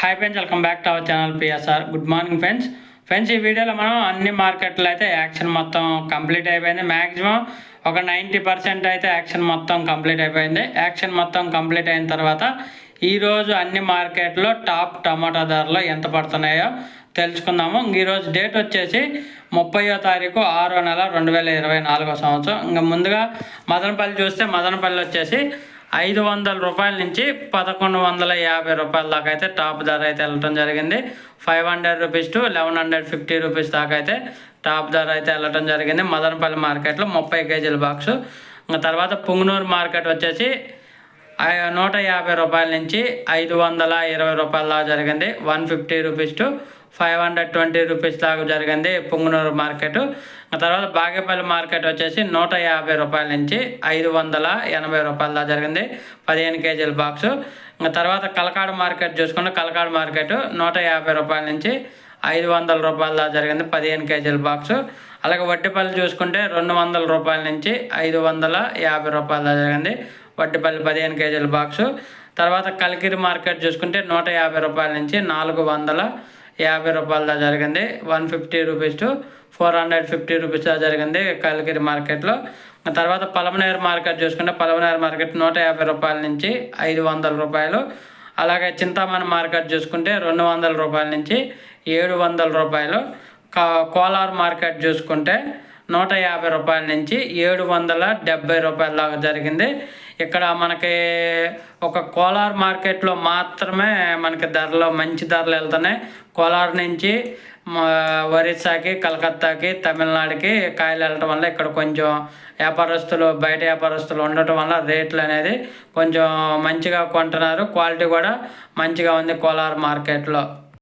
Hi friends welcome back to our channel PSR good morning friends friends ఈ వీడియోలో మనం అన్ని మార్కెట్లో అయితే యాక్షన్ మొత్తం కంప్లీట్ అయిపోయింది. మ్యాక్సిమం ఒక నైంటీ పర్సెంట్ అయితే యాక్షన్ మొత్తం కంప్లీట్ అయిపోయింది. యాక్షన్ మొత్తం కంప్లీట్ అయిన తర్వాత ఈరోజు అన్ని మార్కెట్లో టాప్ టమాటా ధరలు ఎంత పడుతున్నాయో తెలుసుకుందాము. ఈరోజు డేట్ వచ్చేసి ముప్పయో తారీఖు ఆరో నెల రెండు వేల ఇరవై నాలుగో సంవత్సరం. ఇంకా ముందుగా మదనపల్లి చూస్తే మదనపల్లి వచ్చేసి ఐదు వందల రూపాయల నుంచి పదకొండు వందల యాభై రూపాయల దాకా అయితే టాప్ ధర అయితే వెళ్ళటం జరిగింది. Five hundred rupees to eleven hundred fifty rupees దాకా అయితే టాప్ ధర అయితే వెళ్ళటం జరిగింది. మదనపల్లి మార్కెట్లో ముప్పై కేజీల బాక్సు. ఇంకా తర్వాత పుంగనూరు మార్కెట్ వచ్చేసి నూట యాభై రూపాయల నుంచి ఐదు వందల ఇరవై రూపాయల దాకా జరిగింది. One fifty rupees to five hundred twenty rupees దాకా జరిగింది పుంగనూరు మార్కెట్. ఆ తర్వాత బాగేపల్లి మార్కెట్ వచ్చేసి నూట యాభై రూపాయల నుంచి ఐదు వందల ఎనభై రూపాయల దాకా జరిగింది. పదిహేను కేజీల బాక్సు. ఇంకా తర్వాత కలకాడ మార్కెట్ చూసుకుంటే కలకాడ మార్కెట్ నూట యాభై రూపాయల నుంచి ఐదు వందల రూపాయల దాకా జరిగింది పదిహేను కేజీల బాక్సు. అలాగే వడ్డిపల్లి చూసుకుంటే రెండు వందల రూపాయల నుంచి ఐదు వందల యాభై రూపాయల దాకా జరిగింది వడ్డీపల్లి పదిహేను కేజీల బాక్సు. తర్వాత కలికిరి మార్కెట్ చూసుకుంటే నూట యాభై రూపాయల నుంచి నాలుగు వందల యాభై రూపాయలదా జరిగింది. One fifty rupees to four hundred fifty rupees జరిగింది కలికిరి మార్కెట్లో. తర్వాత పలమనేరు మార్కెట్ చూసుకుంటే పలమనేరు మార్కెట్ నూట యాభై రూపాయల నుంచి ఐదు వందల రూపాయలు. అలాగే చింతామణి మార్కెట్ చూసుకుంటే రెండు వందల రూపాయల నుంచి ఏడు వందల రూపాయలు. కోలార్ మార్కెట్ చూసుకుంటే నూట యాభై రూపాయల నుంచి ఏడు వందల డెబ్బై రూపాయల దాకా జరిగింది. ఇక్కడ మనకి ఒక కోలార్ మార్కెట్లో మాత్రమే మనకి ధరలు మంచి ధరలు వెళ్తున్నాయి. కోలార్ నుంచి మా ఒరిస్సాకి కలకత్తాకి తమిళనాడుకి కాయలు వెళ్ళటం వల్ల ఇక్కడ కొంచెం వ్యాపారస్తులు బయట వ్యాపారస్తులు ఉండటం వల్ల రేట్లు అనేది కొంచెం మంచిగా కొంటున్నారు. క్వాలిటీ కూడా మంచిగా ఉంది కోలార్ మార్కెట్లో.